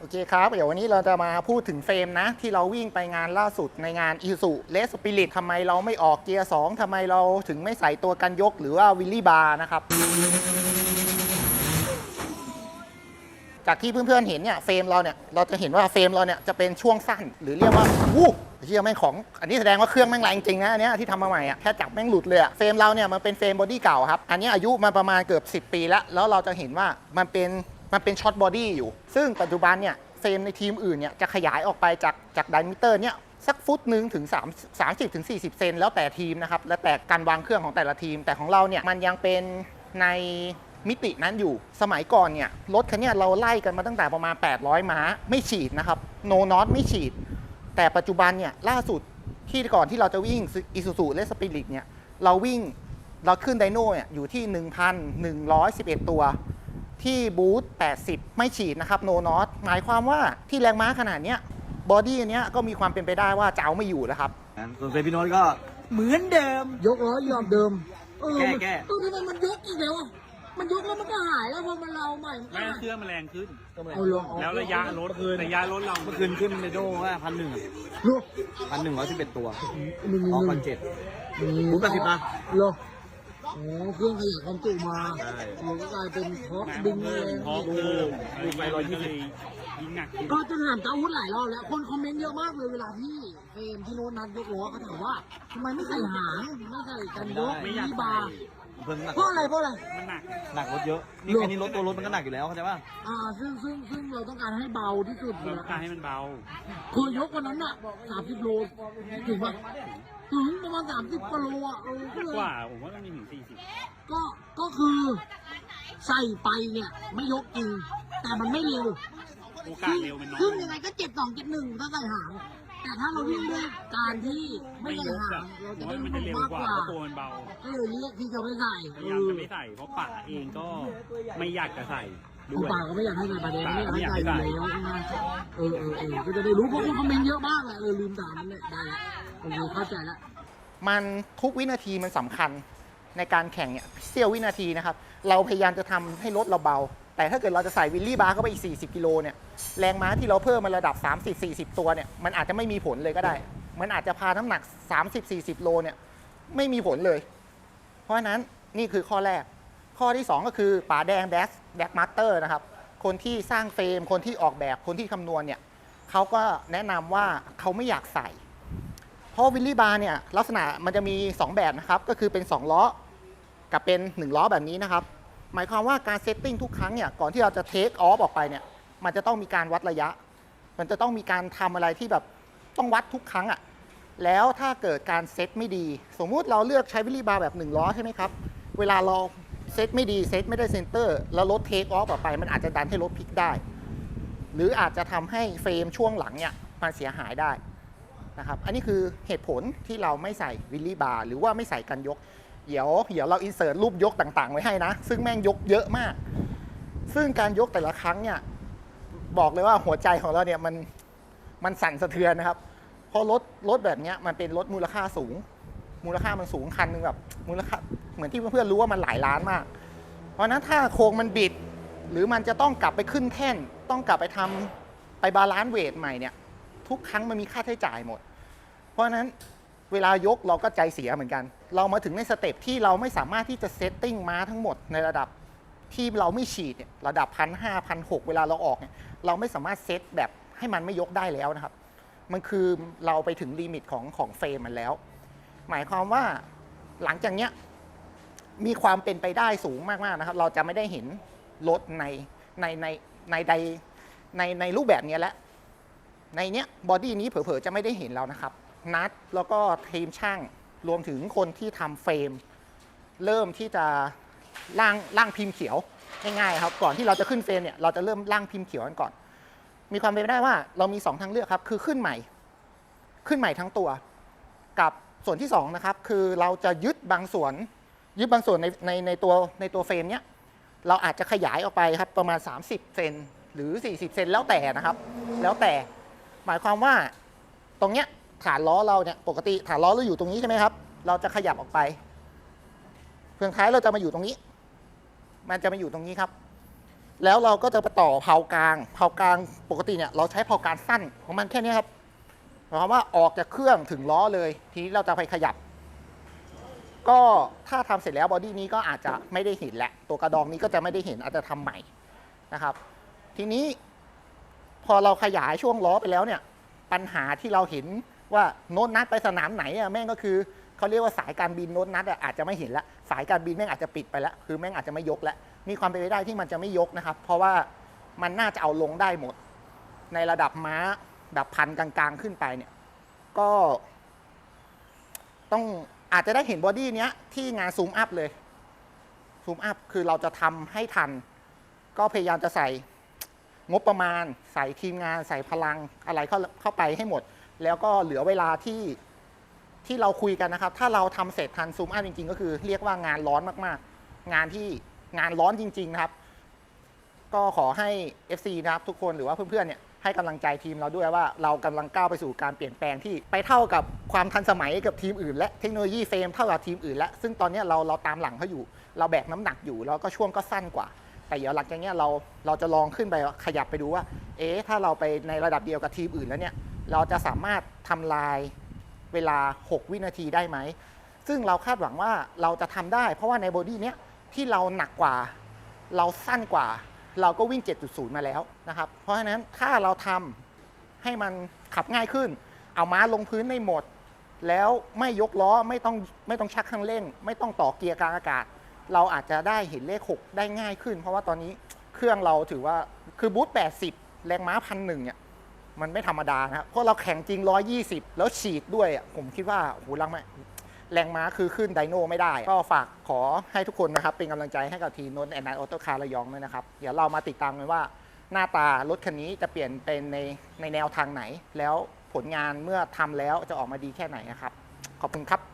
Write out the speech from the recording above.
โอเคครับ เดี๋ยววันนี้เราจะมาพูดถึงเฟรมนะ ที่เราวิ่งไปงานล่าสุดในงานอีสุเลสปิริตทำไมเราไม่ออกเกียร์2ทำไมเราถึงไม่ใส่ตัวกันยกหรือว่าวิลลี่บาร์นะครับ จากที่เพื่อนๆเห็นเนี่ยเฟรมเราเนี่ยเราจะเห็นว่าเฟรมเราเนี่ยจะเป็นช่วงสั้น หรือเรียกว่าวู้เฮียแม่งของ อันนี้แสดงว่าเครื่องแม่งแรงจริงนะอันนี้ที่ทำมาใหม่อะแค่จับแม่งหลุดเลยอะเฟรมเราเนี่ยมันเป็นเฟรมบอดี้เก่าครับ อันนี้อายุมาประมาณเกือบ 10 ปีแล้ว แล้วเราจะเห็นว่ามันเป็น มันเป็นช็อตบอดี้อยู่ ซึ่งปัจจุบันเนี่ยเฟรมในทีมอื่นเนี่ยจะขยายออกไปจากจากไดมิเตอร์เนี่ยสักฟุตหนึ่งถึง3 30ถึง40 เซนแล้วแต่ทีมนะครับ แล้วแต่การวางเครื่องของแต่ละทีม แต่ของเราเนี่ยมันยังเป็นในมิตินั้นอยู่ สมัยก่อนเนี่ยรถคันเนี้ยเราไล่กันมาตั้งแต่ประมาณ 800 ม้าไม่ฉีดนะครับโนนอตไม่ฉีด แต่ปัจจุบันเนี่ยล่าสุดที่ก่อนที่เราจะวิ่งอิซูซูและสปิริตเนี่ยเราวิ่งเราขึ้นไดโน่เนี่ยอยู่ที่ 1,111 ตัว ที่บูธ80 ไม่ฉีดนะครับโนนอตหมายความว่าที่แรงม้าขนาดเนี้ยบอดี้อันเนี้ยก็มีความเป็นไปได้ว่าจะเอาไม่อยู่แล้วครับ ส่วนเฟรมพี่โน้ตก็เหมือนเดิม ยกล้อยอมเดิมเออแก้มันแก้ เออทำไมมันยกอีกแล้วอะมันยกแล้วมันก็หายแล้วพอมันเราใหม่มันก็แม่หายเครื่องมันแรงขึ้น เอาลงแล้วระยะรถระยะรถเราเมื่อคืนขึ้นในโดว่าพันหนึ่งลูกพันหนึ่งร้อยสิบเอ็ดตัวหนึ่งหนึ่งออกหพันึ่นงเจ็ดอืมบูธแปดสิบนะเหร ออ๋อเครื่องขยายความจุมาใช่ มันก็กลายเป็นท็อปแม่ดึงเพิ่แรมงพอเพิ่มดูไปร้อยยี่สิบ ยิงหนักก็จะถามตาอาวุธหลายรอบแล้ว คนคอมเมนต์เยอะมากเลยเวลาที่เฟรมที่โน้ตนัดยกล้อเขาถามว่าทำไมไม่ใส่หางไม่ใส่กันยกไม่อยากที่ใส่บาร์ เพิ่มหนักเพราะอะไรเพราะอะไร มันหนักหนักรถเยอะนี่หรอแค่นี้รถตัวรถมันก็หนักอยู่แล้วเข้าใจป่ะอ่าซึ่งซึ่งซึ่งเราต้องการให้เบาที่สุดเราต้องการให้มันเบาเคยยกวันนั้นอะสามสิบโลถึงปะถึงประมาณสามสิบกิโลอะเออก็เลยกว่าผมว่าต้องมีถึงสี่สิบก็ก็คือใส่ไปเนี่ยไม่ยกจริงแต่มันไม่เร็ว โอกาสเร็วมันน้อซึ่งยยังไงก็เจ็ดสองเจ็ดหนึ่งถ้าใส่หาง แต่ถ้าเราวิ่งด้วยการที่ไม่ไม่ใส่ยกหาอะงเราผจะมได้ว่ามันลูจะกเร็วมากกกว่าว่าเพราะตัวมันเบา ก็เลยเลือกที่จะไม่ใส่พเอยายามอจะไม่ใส่เพราะป่าเองก็ไม่อยากจะใส่ด้คือวย ป่าก็ไม่อยากให้ใส่ประเด็นไม่อยากให้ใส่ไม่ออยากให้ใส่ยู่แล้วใช่ไหมเออเออเออก็จะได้รู้เพราะคนคอมเมนต์เยอะมากเลยเออลืมถามนั่นแหละได้ละโอเคเข้าใจละ มันทุกวินาทีมันสำคัญในการแข่งเนี่ยเสี้ยววินาทีนะครับ เราพยายามจะทำให้รถเราเบา แต่ถ้าเกิดเราจะใส่วิลลี่บาร์เข้าไปอีก 40 กิโลเนี่ยแรงม้าที่เราเพิ่มมาระดับ 30-40 ตัวเนี่ยมันอาจจะไม่มีผลเลยก็ได้ มันอาจจะพาน้ำหนัก 30-40 โลเนี่ยไม่มีผลเลย เพราะฉะนั้นนี่คือข้อแรก ข้อที่ 2 ก็คือป๋าแดงแดกแดกมาสเตอร์นะครับคนที่สร้างเฟรม คนที่ออกแบบคนที่คำนวณเนี่ยเขาก็แนะนำว่าเขาไม่อยากใส่ เพราะวิลลี่บาร์เนี่ยลักษณะมันจะมี 2 แบบนะครับก็คือเป็น 2 ล้อกับเป็น 1 ล้อแบบนี้นะครับ หมายความว่าการเซตติ้งทุกครั้งเนี่ยก่อนที่เราจะเทคออฟออกไปเนี่ยมันจะต้องมีการวัดระยะ มันจะต้องมีการทำอะไรที่แบบต้องวัดทุกครั้งอะ่ะแล้วถ้าเกิดการเซตไม่ดี สมมุติเราเลือกใช้วิลลี่บาร์แบบ1ล้อใช่ไหมครับเวลาเราเซตไม่ดีเซตไม่ได้เซนเตอร์ แล้วรถเทคออฟออกไป มันอาจจะดันให้รถพลิกได้ หรืออาจจะทำให้เฟรมช่วงหลังเนี่ยมันเสียหายได้นะครับอันนี้คือเหตุผลที่เราไม่ใส่วิลลี่บาร์หรือว่าไม่ใส่กันยก เดี๋ยวเดี๋ยวเราอินเสิร์ตรูปยกต่างๆ ไว้ให้นะ ซึ่งแม่งยกเยอะมาก ซึ่งการยกแต่ละครั้งเนี่ยบอกเลยว่าหัวใจของเราเนี่ยมันมันสั่นสะเทือนนะครับ เพราะรถรถแบบเนี้ยมันเป็นรถมูลค่าสูง มูลค่ามันสูงคันหนึ่งแบบมูลค่าเหมือนที่เพื่อนๆรู้ว่ามันหลายล้านมาก เพราะนั้นถ้าโครงมันบิด หรือมันจะต้องกลับไปขึ้นแท่น ต้องกลับไปทำไปบาลานซ์เวทใหม่เนี่ยทุกครั้งมันมีค่าใช้จ่ายหมด เพราะนั้น เวลายกเราก็ใจเสียเหมือนกัน เรามาถึงในสเต็ปที่เราไม่สามารถที่จะเซตติ้งม้าทั้งหมดในระดับที่เราไม่ฉีดเนี่ยระดับพันห้าพันหกเวลาเราออกเนี่ยเราไม่สามารถเซตแบบให้มันไม่ยกได้แล้วนะครับ มันคือเราไปถึงลิมิตของของเฟรมมันแล้ว หมายความว่าหลังจากเนี้ยมีความเป็นไปได้สูงมากๆนะครับ เราจะไม่ได้เห็นรถในในในในใดในในรูปแบบนี้แล้วในเนี้ยบอดี้นี้เผลอๆจะไม่ได้เห็นแล้วนะครับ นัดแล้วก็ทีมช่างรวมถึงคนที่ทำเฟรม เริ่มที่จะล่างล่างพิมพ์เขียวง่ายๆครับ ก่อนที่เราจะขึ้นเฟรมเนี่ยเราจะเริ่มล่างพิมพ์เขียวกันก่อน มีความเป็นไปได้ว่าเรามี 2 ทางเลือกครับ คือขึ้นใหม่ ขึ้นใหม่ทั้งตัว กับส่วนที่2นะครับคือเราจะยึดบางส่วน ยึดบางส่วนในในในตัวในตัวเฟรมเนี้ยเราอาจจะขยายออกไปครับประมาณ 30เซนหรือ 40เซนแล้วแต่นะครับ แล้วแต่หมายความว่าตรงเนี้ย ฐานล้อเราเนี่ยปกติฐานล้อเราอยู่ตรงนี้ใช่ไหมครับ เราจะขยับออกไปเฟืองท้ายเราจะมาอยู่ตรงนี้ มันจะมาอยู่ตรงนี้ครับ แล้วเราก็จะไปต่อเผากลางเผากลางปกติเนี่ยเราใช้เผากลางสั้นของมันแค่นี้ครับหมายความว่าออกจากเครื่องถึงล้อเลย ทีนี้เราจะไปขยับ ก็ถ้าทำเสร็จแล้วบอดี้นี้ก็อาจจะไม่ได้เห็นแหละตัวกระดองนี้ก็จะไม่ได้เห็นอาจจะทำใหม่นะครับ ทีนี้พอเราขยายช่วงล้อไปแล้วเนี่ย ปัญหาที่เราเห็น ว่าโน้ตนัดไปสนามไหนอะแม่งก็คือเขาเรียกว่าสายการบินโน้ตนัดอะอาจจะไม่เห็นละสายการบินแม่งอาจจะปิดไปแล้วคือแม่งอาจจะไม่ยกแล้วมีความเป็นไปได้ที่มันจะไม่ยกนะครับ เพราะว่ามันน่าจะเอาลงได้หมด ในระดับม้าแบบพันกลางๆขึ้นไปเนี่ย ก็ ต้องอาจจะได้เห็นบอดี้เนี้ยที่งานซูมอัพเลยซูมอัพคือเราจะทำให้ทัน ก็พยายามจะใส่งบประมาณ ใส่ทีมงาน ใส่พลังอะไรเข้าเข้าไปให้หมด แล้วก็เหลือเวลาที่ที่เราคุยกันนะครับ ถ้าเราทำเสร็จทันซูมอัพจริง ๆ ก็คือเรียกว่างานร้อนมากๆ งานที่งานร้อนจริง ๆ นะครับ ก็ขอให้ FC นะครับทุกคนหรือว่าเพื่อนๆเนี่ยให้กำลังใจทีมเราด้วยว่าเรากำลังก้าวไปสู่การเปลี่ยนแปลงที่ไปเท่ากับความทันสมัยกับทีมอื่น และเทคโนโลยีเฟรมเท่ากับทีมอื่นและซึ่งตอนนี้เราเราตามหลังเขาอยู่ เราแบกน้ำหนักอยู่ แล้วก็ช่วงก็สั้นกว่า แต่เดี๋ยวหลังจากเนี้ยเราเราจะลองขึ้นไปขยับไปดูว่า เอ๊ะถ้าเราไปในระดับเดียวกับทีมอื่นแล้วเนี่ย เราจะสามารถทำลายเวลา 6 วินาทีได้ไหม ซึ่งเราคาดหวังว่าเราจะทำได้ เพราะว่าในบอดี้เนี้ยที่เราหนักกว่า เราสั้นกว่า เราก็วิ่ง 7.0 มาแล้วนะครับ เพราะฉะนั้นถ้าเราทำให้มันขับง่ายขึ้น เอาม้าลงพื้นได้หมด แล้วไม่ยกล้อไม่ต้องไม่ต้องชักคันเร่ง ไม่ต้องต่อเกียร์กลางอากาศ เราอาจจะได้เห็นเลข 6 ได้ง่ายขึ้น เพราะว่าตอนนี้เครื่องเราถือว่าคือบูท80 แรงม้าพันหนึ่งเนี่ย มันไม่ธรรมดานะครับเพราะเราแข่งจริง 120 แล้วฉีดด้วยผมคิดว่าโหแรงม้าแรงม้าคือขึ้นไดโนไม่ได้ ก็ฝากขอให้ทุกคนนะครับ เป็นกำลังใจให้กับทีมนนท์แอนด์ออโตคาร์ระยองด้วยนะครับ เดี๋ยวเรามาติดตามกันว่า หน้าตารถคันนี้จะเปลี่ยนเป็นในในแนวทางไหน แล้วผลงานเมื่อทำแล้วจะออกมาดีแค่ไหนนะครับ ขอบคุณครับ